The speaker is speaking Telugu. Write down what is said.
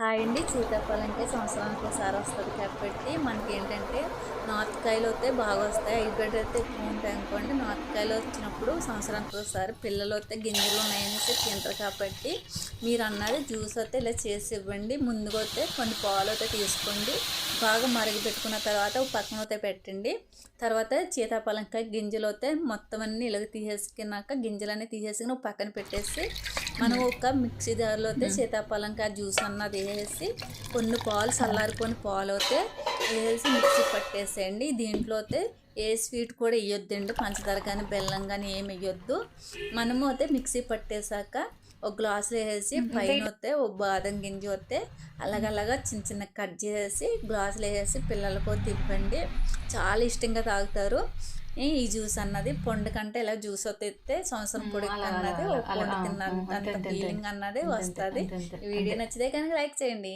హాయ్ అండి. చూతప్పాలంటే సంవత్సరానికి ఒకసారి వస్తుంది కాబట్టి మనకి ఏంటంటే నార్త్ కాయలు అయితే బాగా వస్తాయి హైబ్రిడ్ అయితే ఎక్కువ ఉంటాయి అనుకోండి. నార్త్ కాయలు వచ్చినప్పుడు సంవత్సరానికి ఒకసారి పిల్లలు అయితే గింజలు ఉన్నాయనేసి తింటారు కాబట్టి మీరు అన్నది జ్యూస్ అయితే ఇలా చేసి ఇవ్వండి. ముందుగా అయితే కొన్ని పాలు అయితే తీసుకోండి. బాగా మరగపెట్టుకున్న తర్వాత ఒక పక్కన అయితే పెట్టండి. తర్వాత సీతాఫలంకాయ గింజలు అయితే మొత్తం అన్నీ ఇలాగ తీసేసుకున్నాక గింజలన్నీ తీసేసుకుని ఒక పక్కన పెట్టేసి మనం ఒక మిక్సీ జార్లో అయితే సీతాఫలంకాయ జ్యూస్ అన్నది వేసి కొన్ని పాలు చల్లారిపోయిన పాలు అయితే వేసి మిక్సీ పట్టేసేయండి. దీంట్లో అయితే ఏ స్వీట్ కూడా వేయొద్దండి పంచదార కానీ బెల్లం కానీ ఏమి వేయొద్దు మనము అయితే మిక్సీ పట్టేశాక ఒక గ్లాసులో వేసి పైన వస్తే ఒక బాదం గింజ వస్తే అలాగలాగా చిన్న చిన్న కట్ చేసి గ్లాసులో వేసి పిల్లలకు తిప్పండి. చాలా ఇష్టంగా తాగుతారు. ఈ జ్యూస్ అన్నది పండు కంటే ఇలా జ్యూస్ వస్తే సంవత్సరం పొడి అన్నది పండు అంతే, ఫీలింగ్ అన్నది వస్తుంది. వీడియో. నచ్చితే కనుక లైక్ చేయండి.